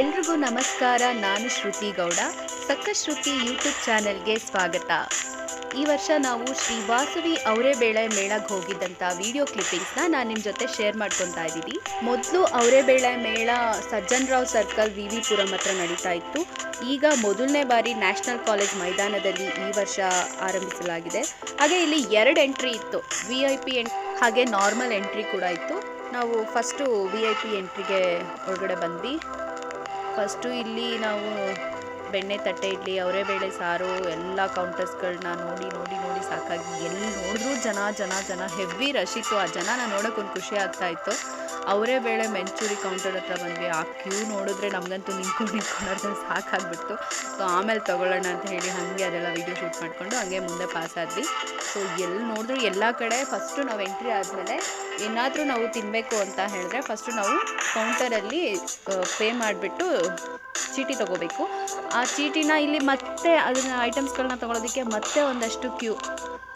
ಎಲ್ರಿಗೂ ನಮಸ್ಕಾರ, ನಾನು ಶ್ರುತಿ ಗೌಡ. ಸಕ್ಕಶ್ರುತಿ ಯೂಟ್ಯೂಬ್ ಚಾನೆಲ್ಗೆ ಸ್ವಾಗತ. ಈ ವರ್ಷ ನಾವು ಶ್ರೀ ವಾಸವಿ ಅವರೇ ಬೇಳೆ ಮೇಳಕ್ಕೆ ಹೋಗಿದ್ದಂಥ ವಿಡಿಯೋ ಕ್ಲಿಪ್ಪಿಂಗ್ಸ್ನ ನಾನು ನಿಮ್ಮ ಜೊತೆ ಶೇರ್ ಮಾಡ್ಕೊತಾ ಇದ್ದೀನಿ ಮೊದಲು ಅವರೇ ಬೇಳೆ ಮೇಳ Sajjan Rao circle V V Puram ಹತ್ರ ನಡೀತಾ ಇತ್ತು. ಈಗ ಮೊದಲನೇ ಬಾರಿ ನ್ಯಾಷನಲ್ ಕಾಲೇಜ್ ಮೈದಾನದಲ್ಲಿ ಈ ವರ್ಷ ಆರಂಭಿಸಲಾಗಿದೆ. ಹಾಗೆ ಇಲ್ಲಿ ಎರಡು ಎಂಟ್ರಿ ಇತ್ತು. ವಿ ಐ ಪಿ ಎಂಟ್ ಹಾಗೆ ನಾರ್ಮಲ್ ಎಂಟ್ರಿ ಕೂಡ ಇತ್ತು. ನಾವು ಫಸ್ಟು ವಿ ಐ ಪಿ ಎಂಟ್ರಿಗೆ ಒಳಗಡೆ ಬಂದ್ವಿ. ಫಸ್ಟು ಇಲ್ಲಿ ನಾವು ಬೆಣ್ಣೆ ತಟ್ಟೆ ಇಡ್ಲಿ, ಅವರೇ ಬೇಳೆ ಸಾರು, ಎಲ್ಲ ಕೌಂಟರ್ಸ್ಗಳನ್ನ ನೋಡಿ ನೋಡಿ ನೋಡಿ ಸಾಕಾಗಿ ಎಲ್ಲಿ ನೋಡಿದ್ರೂ ಜನ ಜನ ಜನ ಹೆವಿ ರಶ್ ಆ ಜನನ ನೋಡೋಕೆ ಒಂದು ಖುಷಿ ಆಗ್ತಾ ಇತ್ತು. ಅವರೇ ಬೇಳೆ ಮೆಂಚೂರಿ ಕೌಂಟರ್ ಹತ್ರ ಬಂದ್ವಿ. ಆ ಕ್ಯೂ ನೋಡಿದ್ರೆ ನಮಗಂತೂ ನಿಂತ್ಕೊಂಡು ನಿಂತ್ಕೊಂಡ್ರೆ ಸಾಕಾಗ್ಬಿಡ್ತು. ಸೊ ಆಮೇಲೆ ತೊಗೊಳ್ಳೋಣ ಅಂತ ಹೇಳಿ ಹಾಗೆ ಅದೆಲ್ಲ ವೀಡಿಯೋ ಶೂಟ್ ಮಾಡಿಕೊಂಡು ಹಾಗೆ ಮುಂದೆ ಪಾಸ್ ಆದ್ವಿ. ಸೊ ಎಲ್ಲಿ ನೋಡಿದ್ರು ಎಲ್ಲ ಕಡೆ ಫಸ್ಟು ನಾವು ಎಂಟ್ರಿ ಆದಮೇಲೆ ಏನಾದರೂ ನಾವು ತಿನ್ನಬೇಕು ಅಂತ ಹೇಳಿದ್ರೆ ಫಸ್ಟು ನಾವು ಕೌಂಟರಲ್ಲಿ ಪೇ ಮಾಡಿಬಿಟ್ಟು ಚೀಟಿ ತೊಗೋಬೇಕು. ಆ ಚೀಟಿನ ಇಲ್ಲಿ ಮತ್ತೆ ಅದನ್ನ ಐಟಮ್ಸ್ಗಳನ್ನ ತೊಗೊಳೋದಕ್ಕೆ ಮತ್ತೆ ಒಂದಷ್ಟು ಕ್ಯೂ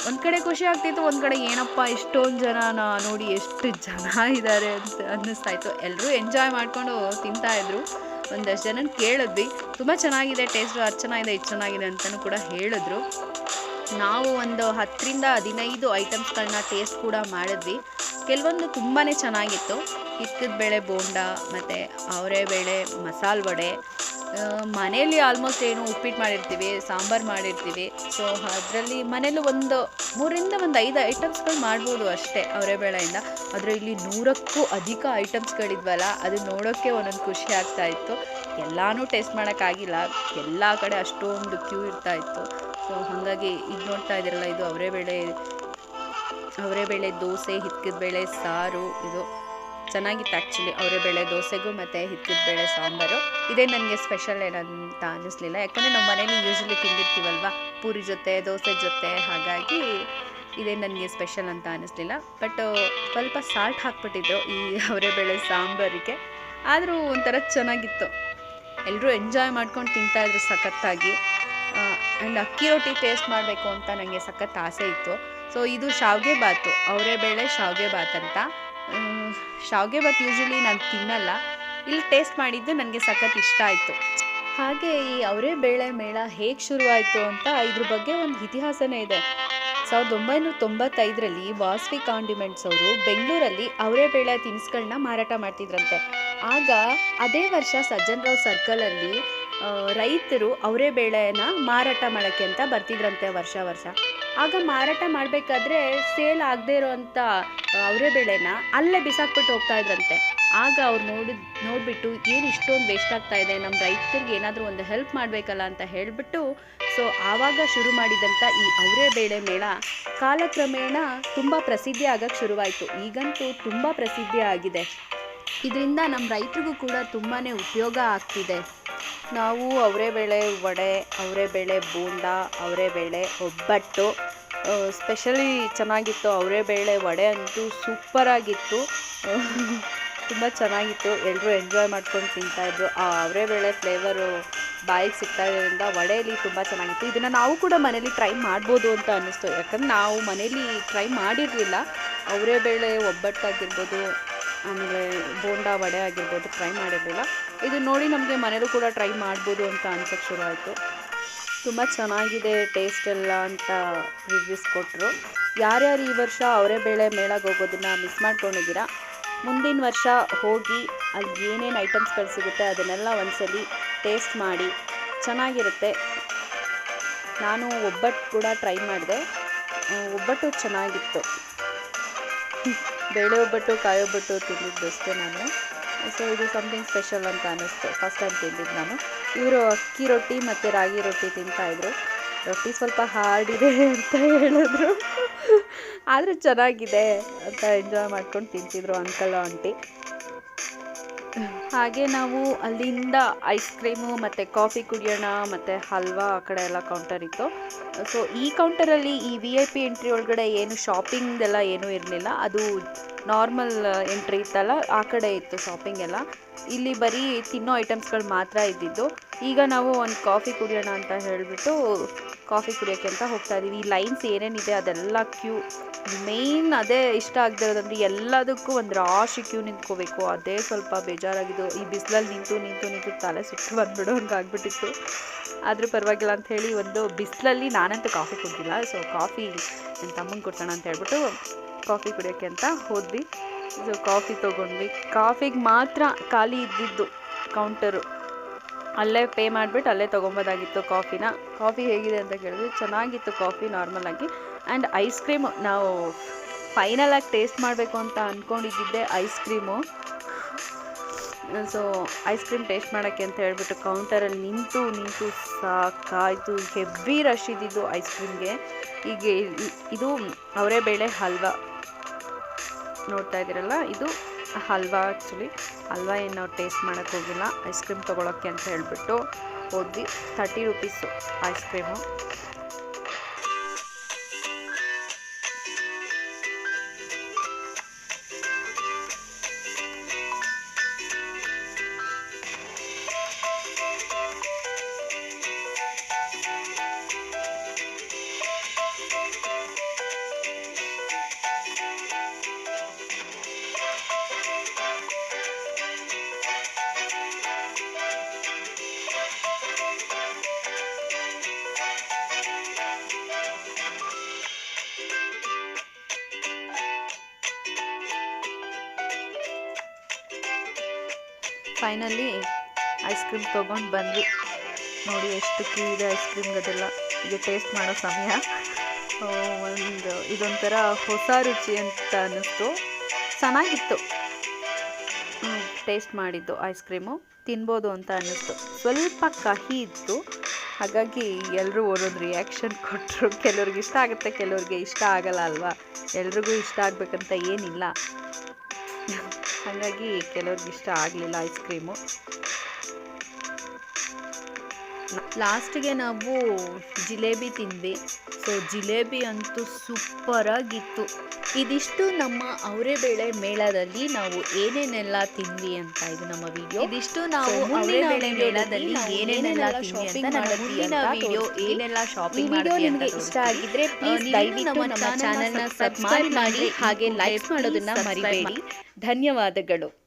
ಒಂದು ಕಡೆ ಖುಷಿ ಆಗ್ತಿತ್ತು, ಒಂದು ಕಡೆ ಏನಪ್ಪ ಇಷ್ಟೊಂದು ಜನ ನೋಡಿ ಎಷ್ಟು ಜನ ಇದ್ದಾರೆ ಅಂತ ಅನ್ನಿಸ್ತಾ ಇತ್ತು ಎಲ್ಲರೂ ಎಂಜಾಯ್ ಮಾಡಿಕೊಂಡು ತಿಂತಾಯಿದ್ರು ಒಂದಷ್ಟು ಜನ ಕೇಳಿದ್ವಿ. ತುಂಬ ಚೆನ್ನಾಗಿದೆ ಟೇಸ್ಟು ಅದು ಚೆನ್ನಾಗಿದೆ ಇದು ಚೆನ್ನಾಗಿದೆ ಅಂತಲೂ ಕೂಡ ಹೇಳಿದ್ರು. ನಾವು ಒಂದು ಹತ್ತರಿಂದ ಹದಿನೈದು ಐಟಮ್ಸ್ಗಳನ್ನ ಟೇಸ್ಟ್ ಕೂಡ ಮಾಡಿದ್ವಿ. ಕೆಲವೊಂದು ತುಂಬಾ ಚೆನ್ನಾಗಿತ್ತು. ಹಿಕ್ಕದ ಬೇಳೆ ಬೋಂಡ, ಮತ್ತು ಅವರೇ ಬೇಳೆ, ಮಸಾಲ ವಡೆ ಮನೆಯಲ್ಲಿ ಆಲ್ಮೋಸ್ಟ್ ಏನು ಉಪ್ಪಿಟ್ಟು ಮಾಡಿರ್ತೀವಿ, ಸಾಂಬಾರು ಮಾಡಿರ್ತೀವಿ. ಸೊ ಅದರಲ್ಲಿ ಮನೇಲಿ ಒಂದು ಮೂರಿಂದ ಒಂದು ಐದು ಐಟಮ್ಸ್ಗಳು ಮಾಡ್ಬೋದು ಅಷ್ಟೇ ಅವರೇ ಬೇಳೆಯಿಂದ. ಆದರೆ ಇಲ್ಲಿ ನೂರಕ್ಕೂ ಅಧಿಕ ಐಟಮ್ಸ್ಗಳಿದ್ವಲ್ಲ ಅದು ನೋಡೋಕ್ಕೆ ಒಂದೊಂದು ಖುಷಿ ಆಗ್ತಾ ಇತ್ತು. ಎಲ್ಲನೂ ಟೇಸ್ಟ್ ಮಾಡೋಕ್ಕಾಗಿಲ್ಲ ಎಲ್ಲ ಕಡೆ ಅಷ್ಟೊಂದು ಕ್ಯೂ ಇರ್ತಾ ಇತ್ತು. ಸೊ ಹಾಗಾಗಿ ಈಗ ನೋಡ್ತಾ ಇದ್ದೀರಲ್ಲ ಇದು ಅವರೇ ಬೇಳೆ ಅವರೇ ಬೇಳೆ, ದೋಸೆ, ಹಿತ್ಕಿದ ಬೇಳೆ, ಸಾರು, ಇದು ಚೆನ್ನಾಗಿತ್ತು ಆ್ಯಕ್ಚುಲಿ ಅವರೇ ಬೇಳೆ, ದೋಸೆಗೂ ಮತ್ತು ಹಿತ್ತಿದ ಬೇಳೆ, ಸಾಂಬಾರು. ಇದೇ ನನಗೆ ಸ್ಪೆಷಲ್ ಏನಂತ ಅನ್ನಿಸ್ಲಿಲ್ಲ. ಯಾಕಂದರೆ ನಮ್ಮ ಮನೇಲಿ ಯೂಶ್ವಲಿ ತಿಂದಿರ್ತೀವಲ್ವ? ಪೂರಿ ಜೊತೆ, ದೋಸೆ ಜೊತೆ, ಹಾಗಾಗಿ ಇದೇ ನನಗೆ ಸ್ಪೆಷಲ್ ಅಂತ ಅನ್ನಿಸ್ಲಿಲ್ಲ. ಬಟ್ ಸ್ವಲ್ಪ ಸಾಲ್ಟ್ ಹಾಕ್ಬಿಟ್ಟಿದ್ದು ಈ ಅವರೇ ಬೇಳೆ, ಸಾಂಬಾರಿಗೆ. ಆದರೂ ಒಂಥರ ಚೆನ್ನಾಗಿತ್ತು. ಎಲ್ಲರೂ ಎಂಜಾಯ್ ಮಾಡ್ಕೊಂಡು ತಿಂತಾಯಿದ್ರು ಸಖತ್ತಾಗಿ. ಆ್ಯಂಡ್ ಅಕ್ಕಿ ರೊಟ್ಟಿ ಟೇಸ್ಟ್ ಮಾಡಬೇಕು ಅಂತ ನನಗೆ ಸಖತ್ ಆಸೆ ಇತ್ತು. ಸೊ ಇದು ಶಾವಿಗೆ ಬಾತು ಅವರೇ ಬೇಳೆ ಶಾವಿಗೆ ಬಾತ್ ಅಂತ. ಶಾವಿಗೆ ಬಾತ್ ಯೂಶ್ವಲಿ ನಾನು ತಿನ್ನಲ್ಲ. ಇಲ್ಲಿ ಟೇಸ್ಟ್ ಮಾಡಿದ್ದು ನನಗೆ ಸಖತ್ ಇಷ್ಟ ಆಯಿತು. ಹಾಗೆ ಈ ಅವರೇ ಬೇಳೆ ಮೇಳ ಹೇಗೆ ಶುರುವಾಯಿತು ಅಂತ ಇದ್ರ ಬಗ್ಗೆ ಒಂದು ಇತಿಹಾಸನೇ ಇದೆ. ಸಾವಿರದ ಒಂಬೈನೂರ ತೊಂಬತ್ತೈದರಲ್ಲಿ ವಾಸ್ವಿ ಕಾಂಡಿಮೆಂಟ್ಸ್ ಅವರು ಬೆಂಗಳೂರಲ್ಲಿ ಅವರೇ ಬೇಳೆ ತಿನಿಸುಗಳನ್ನ ಮಾರಾಟ ಮಾಡ್ತಿದ್ರಂತೆ. ಆಗ ಅದೇ ವರ್ಷ ಸಜ್ಜನ್ ರಾವ್ ಸರ್ಕಲಲ್ಲಿ ರೈತರು ಅವರೇ ಬೇಳೆನ ಮಾರಾಟ ಮಾಡೋಕ್ಕೆ ಅಂತ ಬರ್ತಿದ್ರಂತೆ ವರ್ಷ ವರ್ಷ. ಆಗ ಮಾರಾಟ ಮಾಡಬೇಕಾದ್ರೆ ಸೇಲ್ ಆಗದೇ ಇರೋವಂಥ ಅವರೇ ಬೆಳೆನ ಅಲ್ಲೇ ಬಿಸಾಕ್ಬಿಟ್ಟು ಹೋಗ್ತಾ ಇದ್ರಂತೆ. ಆಗ ಅವ್ರು ನೋಡಿ, ನೋಡಿಬಿಟ್ಟು ಏನು ಇಷ್ಟೊಂದು ವೇಸ್ಟ್ ಆಗ್ತಾ ಇದೆ ನಮ್ಮ ರೈತರಿಗೆ ಏನಾದರೂ ಒಂದು ಹೆಲ್ಪ್ ಮಾಡಬೇಕಲ್ಲ ಅಂತ ಹೇಳಿಬಿಟ್ಟು ಸೊ ಆವಾಗ ಶುರು ಮಾಡಿದಂಥ ಈ ಅವರೇ ಬೇಳೆ ಮೇಳ ಕಾಲಕ್ರಮೇಣ ತುಂಬ ಪ್ರಸಿದ್ಧಿ ಆಗೋಕ್ಕೆ ಶುರುವಾಯಿತು. ಈಗಂತೂ ತುಂಬ ಪ್ರಸಿದ್ಧಿ ಆಗಿದೆ. ಇದರಿಂದ ನಮ್ಮ ರೈತರಿಗೂ ಕೂಡ ತುಂಬಾ ಉಪಯೋಗ ಆಗ್ತಿದೆ. ನಾವು ಅವರೇ ಬೇಳೆ ವಡೆ, ಅವರೇ ಬೇಳೆ ಬೋಂಡ, ಅವರೇ ಬೇಳೆ ಒಬ್ಬಟ್ಟು ಸ್ಪೆಷಲಿ ಚೆನ್ನಾಗಿತ್ತು ಅವರೇ ಬೇಳೆ ವಡೆ ಅಂತೂ ಸೂಪರಾಗಿತ್ತು ತುಂಬ ಚೆನ್ನಾಗಿತ್ತು. ಎಲ್ಲರೂ ಎಂಜಾಯ್ ಮಾಡ್ಕೊಂಡು ತಿಂತಾಯಿದ್ರು ಆ, ಅವರೇ ಬೇಳೆ ಫ್ಲೇವರು ಬಾಯಿಗೆ ಸಿಗ್ತಾ ಇರೋದ್ರಿಂದ ವಡೆಯಲ್ಲಿ ತುಂಬ ಚೆನ್ನಾಗಿತ್ತು. ಇದನ್ನು ನಾವು ಕೂಡ ಮನೇಲಿ ಟ್ರೈ ಮಾಡ್ಬೋದು ಅಂತ ಅನ್ನಿಸ್ತು. ಯಾಕಂದ್ರೆ ನಾವು ಮನೇಲಿ ಟ್ರೈ ಮಾಡಿರಲಿಲ್ಲ. ಅವರೇ ಬೇಳೆ ಒಬ್ಬಟ್ಟಾಗಿರ್ಬೋದು ಆಮೇಲೆ ಬೋಂಡಾ ವಡೆ ಆಗಿರ್ಬೋದು ಟ್ರೈ ಮಾಡಿರಲಿಲ್ಲ. ಇದು ನೋಡಿ ನಮಗೆ ಮನೇಲೂ ಕೂಡ ಟ್ರೈ ಮಾಡ್ಬೋದು ಅಂತ ಅನ್ಸೋಕ್ಕೆ ಶುರು ಆಯಿತು. ತುಂಬ ಚೆನ್ನಾಗಿದೆ ಟೇಸ್ಟ್ ಎಲ್ಲ ಅಂತ ರಿವ್ಯೂಸ್ ಕೊಟ್ಟರು ಯಾರ್ಯಾರು ಈ ವರ್ಷ ಅವರೇ ಬೇಳೆ ಮೇಳಗೆ ಹೋಗೋದನ್ನು ಮಿಸ್ ಮಾಡ್ಕೊಂಡಿದ್ದೀರಾ? ಮುಂದಿನ ವರ್ಷ ಹೋಗಿ ಅಲ್ಲಿ ಏನೇನು ಐಟಮ್ಸ್ಗಳು ಸಿಗುತ್ತೆ ಅದನ್ನೆಲ್ಲ ಒಂದ್ಸಲಿ ಟೇಸ್ಟ್ ಮಾಡಿ. ಚೆನ್ನಾಗಿರುತ್ತೆ. ನಾನು ಒಬ್ಬಟ್ಟು ಕೂಡ ಟ್ರೈ ಮಾಡಿದೆ. ಒಬ್ಬಟ್ಟು ಚೆನ್ನಾಗಿತ್ತು. ಬೇಳೆ ಒಬ್ಬಟ್ಟು ಕಾಯಿ ಒಬ್ಬಟ್ಟು ತಿಂದಿದ್ದಷ್ಟೇ ನಾನು. ಸೊ ಇದು ಸಮಥಿಂಗ್ ಸ್ಪೆಷಲ್ ಅಂತ ಅನ್ನಿಸ್ತು. ಫಸ್ಟ್ ಟೈಮ್ ತಿಂದಿದ್ದು ನಾನು. ಇವರು ಅಕ್ಕಿ ರೊಟ್ಟಿ ಮತ್ತು ರಾಗಿ ರೊಟ್ಟಿ ತಿಂತಾಯಿದ್ರು ರೊಟ್ಟಿ ಸ್ವಲ್ಪ ಹಾರ್ಡ್ ಇದೆ ಅಂತ ಹೇಳಿದ್ರು. ಆದರೆ ಚೆನ್ನಾಗಿದೆ ಅಂತ ಎಂಜಾಯ್ ಮಾಡ್ಕೊಂಡು ತಿಂತಿದ್ರು ಅಂಕಲ್ ಆಂಟಿ ಹಾಗೆ ನಾವು ಅಲ್ಲಿಂದ ಐಸ್ ಕ್ರೀಮು ಮತ್ತು ಕಾಫಿ ಕುಡಿಯೋಣ, ಮತ್ತು ಹಲ್ವಾ ಆ ಕಡೆ ಎಲ್ಲ ಕೌಂಟರ್ ಇತ್ತು. ಸೊ ಈ ಕೌಂಟರಲ್ಲಿ ಈ ವಿ ಐ ಪಿ ಎಂಟ್ರಿ ಒಳಗಡೆ ಏನು ಶಾಪಿಂಗ್ದೆಲ್ಲ ಏನೂ ಇರಲಿಲ್ಲ. ಅದು ನಾರ್ಮಲ್ ಎಂಟ್ರಿ ಇತ್ತಲ್ಲ, ಆ ಕಡೆ ಇತ್ತು ಶಾಪಿಂಗ್ ಎಲ್ಲ. ಇಲ್ಲಿ ಬರೀ ತಿನ್ನೋ ಐಟಮ್ಸ್ಗಳು ಮಾತ್ರ ಇದ್ದಿದ್ದು. ಈಗ ನಾವು ಒಂದು ಕಾಫಿ ಕುಡಿಯೋಣ ಅಂತ ಹೇಳಿಬಿಟ್ಟು ಕಾಫಿ ಕುಡಿಯೋಕ್ಕೆ ಅಂತ ಹೋಗ್ತಾ ಇದ್ದೀವಿ ಈ ಲೈನ್ಸ್ ಏನೇನಿದೆ ಅದೆಲ್ಲ ಕ್ಯೂ ಮೇನ್ ಅದೇ ಇಷ್ಟ ಆಗದಿರೋದಂದ್ರೆ ಎಲ್ಲದಕ್ಕೂ ಒಂದು ರಾಶಿ ಕ್ಯೂ ನಿಂತ್ಕೋಬೇಕು. ಅದೇ ಸ್ವಲ್ಪ ಬೇಜಾರಾಗಿದ್ದು. ಈ ಬಿಸಿಲಲ್ಲಿ ನಿಂತು ನಿಂತು ನಿಂತು ತಲೆ ಸುಟ್ಟು ಬಂದ್ಬಿಡು ಹಂಗೆ ಆಗ್ಬಿಟ್ಟಿತ್ತು. ಆದರೂ ಪರವಾಗಿಲ್ಲ ಅಂತ ಹೇಳಿ ಒಂದು ಬಿಸಿಲಲ್ಲಿ ನಾನಂತೂ ಕಾಫಿ ಕುಡ್ದಿಲ್ಲ. ಸೊ ಕಾಫಿ ನನ್ನ ತಮ್ಮಂಗೆ ಕೊಡ್ಸೋಣ ಅಂತ ಹೇಳ್ಬಿಟ್ಟು ಕಾಫಿ ಕುಡಿಯೋಕ್ಕೆ ಅಂತ ಹೋದ್ವಿ. ಸೊ ಕಾಫಿ ತೊಗೊಂಡ್ವಿ. ಕಾಫಿಗೆ ಮಾತ್ರ ಖಾಲಿ ಇದ್ದಿದ್ದು ಕೌಂಟರು ಅಲ್ಲೇ ಪೇ ಮಾಡಿಬಿಟ್ಟು ಅಲ್ಲೇ ತೊಗೊಬೋದಾಗಿತ್ತು ಕಾಫಿನ. ಕಾಫಿ ಹೇಗಿದೆ ಅಂತ ಕೇಳಿದ್ರೆ ಚೆನ್ನಾಗಿತ್ತು ಕಾಫಿ ನಾರ್ಮಲಾಗಿ ಆ್ಯಂಡ್ ಐಸ್ ಕ್ರೀಮ್ ನಾವು ಫೈನಲಾಗಿ ಟೇಸ್ಟ್ ಮಾಡಬೇಕು ಅಂತ ಅಂದ್ಕೊಂಡಿದ್ದಿದ್ದೆ ice cream so ice cream taste ಮಾಡೋಕ್ಕೆ ಅಂತ ಹೇಳ್ಬಿಟ್ಟು ಕೌಂಟರಲ್ಲಿ ನಿಂತು ನಿಂತು ಸಾಕಾಯಿತು. ಹೆವಿ ರಶ್ ಇದ್ದಿದ್ದು ಐಸ್ ಕ್ರೀಮ್ಗೆ ಈಗ ಇದು ಅವರೇ ಬೇಳೆ ಹಲ್ವಾ. ನೋಡ್ತಾ ಇದ್ದೀರಲ್ಲ, ಇದು ಹಲ್ವಾ ಆ್ಯಕ್ಚುಲಿ ಹಲ್ವಾ ಏನು ನಾವು ಟೇಸ್ಟ್ ಮಾಡೋಕ್ಕೆ ಹೋಗಿಲ್ಲ. ಐಸ್ ಕ್ರೀಮ್ ತೊಗೊಳಕ್ಕೆ ಅಂತ ಹೇಳಿಬಿಟ್ಟು ಹೋದ್ವಿ. Thirty rupees ice cream finally ice cream ತೊಗೊಂಡು ಬಂದ್ವಿ. ನೋಡಿ ಎಷ್ಟು ಕ್ಯೂ ಇದೆ ಐಸ್ ಕ್ರೀಮ್ಗದೆಲ್ಲ ಈಗ ಟೇಸ್ಟ್ ಮಾಡೋ ಸಮಯ. ಒಂದು ಇದೊಂಥರ ಹೊಸ ರುಚಿ ಅಂತ ಅನ್ನಿಸ್ತು. ಚೆನ್ನಾಗಿತ್ತು. ಟೇಸ್ಟ್ ಮಾಡಿದ್ದು ಐಸ್ ಕ್ರೀಮು. ತಿನ್ಬೋದು ಅಂತ ಅನ್ನಿಸ್ತು. ಸ್ವಲ್ಪ ಕಹಿ ಇತ್ತು. ಹಾಗಾಗಿ ಎಲ್ಲರೂ ಒಂದೊಂದು ರಿಯಾಕ್ಷನ್ ಕೊಟ್ಟರು ಕೆಲವ್ರಿಗೆ ಇಷ್ಟ ಆಗುತ್ತೆ, ಕೆಲವ್ರಿಗೆ ಇಷ್ಟ ಆಗಲ್ಲ ಅಲ್ವಾ? ಎಲ್ರಿಗೂ ಇಷ್ಟ ಆಗಬೇಕಂತ ಏನಿಲ್ಲ. ಹಾಗಾಗಿ ಕೆಲವ್ರಿಗೆ ಇಷ್ಟ ಆಗಲಿಲ್ಲ ಐಸ್ ಕ್ರೀಮು ಲಾಸ್ಟಿಗೆ ನಾವು ಜಿಲೇಬಿ ತಿಂದ್ವಿ. ಸೊ ಜಿಲೇಬಿ ಅಂತೂ ಸೂಪರಾಗಿತ್ತು. ಇದಿಷ್ಟು ನಮ್ಮ ಅವರೆಬೇಳೆ ಮೇಳದಲ್ಲಿ ನಾವು ಏನೇನೆಲ್ಲ ತಿಂದ್ವಿ ಅಂತ ಇದು ನಮ್ಮ ವಿಡಿಯೋ ಇದಿಷ್ಟು ನಾವು ಅವರೆಬೇಳೆ ಮೇಳದಲ್ಲಿ ಏನೇನೆಲ್ಲ ತಿಂದ್ವಿ ಅಂತ ನಮ್ಮ ಮುಂದಿನ ವಿಡಿಯೋ ಏನೆಲ್ಲ ಶಾಪಿಂಗ್ ಮಾಡಿದ್ವಿ ನಿಮಗೆ ಇಷ್ಟ ಆಗಿದ್ರೆ ಪ್ಲೀಸ್ ದಯವಿಟ್ಟು ನಮ್ಮ ಚಾನೆಲ್ನ ಸಬ್ಸ್ಕ್ರೈಬ್ ಮಾಡಿ ಹಾಗೆ ಲೈಕ್ ಮಾಡೋದನ್ನ ಮರಿಬೇಡಿ. ಧನ್ಯವಾದಗಳು.